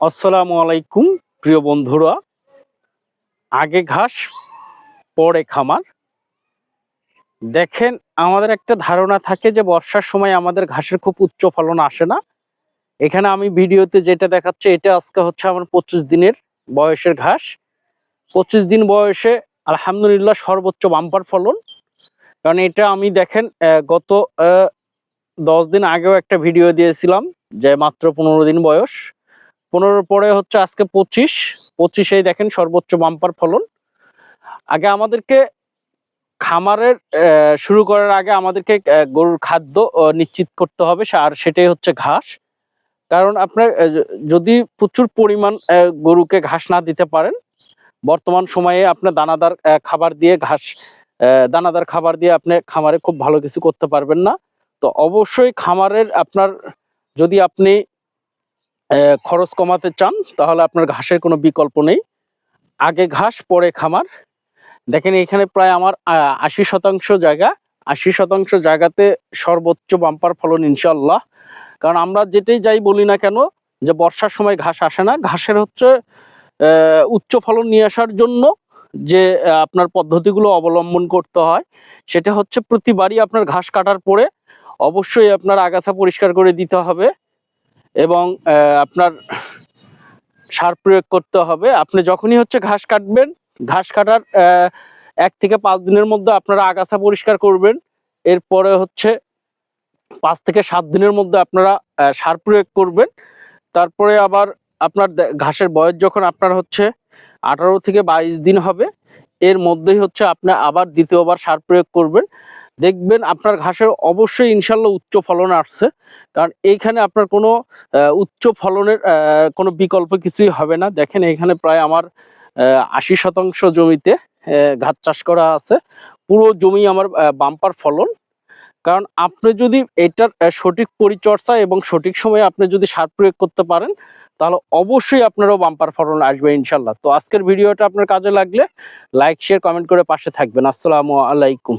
আসসালামু আলাইকুম, প্রিয় বন্ধুরা। আগে ঘাস, পরে খামার। দেখেন, আমাদের একটা ধারণা থাকে যে, বর্ষার সময় আমাদের ঘাসের খুব উচ্চ ফলন আসে না। এখানে আমি ভিডিওতে যেটা দেখাচ্ছে, এটা আজকে হচ্ছে আমার পঁচিশ দিনের বয়সের ঘাস। পঁচিশ দিন বয়সে আলহামদুলিল্লাহ সর্বোচ্চ বাম্পার ফলন। কারণ এটা আমি দেখেন গত দশ দিন আগেও একটা ভিডিও দিয়েছিলাম যে, মাত্র পনেরো দিন বয়স। পনেরোর পরে হচ্ছে আজকে পঁচিশ। পঁচিশেই দেখেন সর্বোচ্চ বাম্পার ফলন। আগে আমাদেরকে খামারের শুরু করার আগে আমাদেরকে গরুর খাদ্য নিশ্চিত করতে হবে আর সেটাই হচ্ছে ঘাস। কারণ আপনার যদি প্রচুর পরিমাণ গরুকে ঘাস না দিতে পারেন, বর্তমান সময়ে আপনার দানাদার খাবার দিয়ে ঘাস দানাদার খাবার দিয়ে আপনি খামারে খুব ভালো কিছু করতে পারবেন না। তো অবশ্যই খামারের আপনার, যদি আপনি খরচ কমাতে চান, তাহলে আপনার ঘাসের কোনো বিকল্প নেই। আগে ঘাস, পরে খামার। দেখেন, এখানে প্রায় আমার আশি শতাংশ জায়গা। আশি শতাংশ জায়গাতে সর্বোচ্চ বাম্পার ফলন ইনশাল্লাহ কারণ আমরা যেটাই যাই বলি না কেন, যে বর্ষার সময় ঘাস আসে না। ঘাসের হচ্ছে উচ্চ ফলন নিয়ে আসার জন্য যে আপনার পদ্ধতিগুলো অবলম্বন করতে হয়, সেটা হচ্ছে প্রতিবারই আপনার ঘাস কাটার পরে অবশ্যই আপনার আগাছা পরিষ্কার করে দিতে হবে। এবং আপনার সার প্রয়োগ করতে হবে। আপনি যখনই হচ্ছে ঘাস কাটবেন, ঘাস কাটার এক থেকে পাঁচ দিনের মধ্যে আপনারা আগাছা পরিষ্কার করবেন। এরপরে হচ্ছে পাঁচ থেকে সাত দিনের মধ্যে আপনারা সার প্রয়োগ করবেন। তারপরে আবার আপনার ঘাসের বয়স যখন আপনার হচ্ছে আঠারো থেকে বাইশ দিন হবে, এর মধ্যেই হচ্ছে আপনি আবার দ্বিতীয়বার সার প্রয়োগ করবেন। দেখবেন আপনার ঘাসের অবশ্যই ইনশাল্লাহ উচ্চ ফলন আসছে। কারণ এইখানে আপনার কোনো উচ্চ ফলনের কোনো বিকল্প কিছুই হবে না। দেখেন এখানে প্রায় আমার আশি শতাংশ জমিতে ঘাস চাষ করা আছে। পুরো জমি আমার বাম্পার ফলন। কারণ আপনি যদি এটার সঠিক পরিচর্যা এবং সঠিক সময়ে আপনি যদি সার প্রয়োগ করতে পারেন, তাহলে অবশ্যই আপনারও বাম্পার ফলন আসবে ইনশাল্লাহ। তো আজকের ভিডিওটা আপনার কাজে লাগলে, লাইক, শেয়ার, কমেন্ট করে পাশে থাকবেন। আসসালামু আলাইকুম।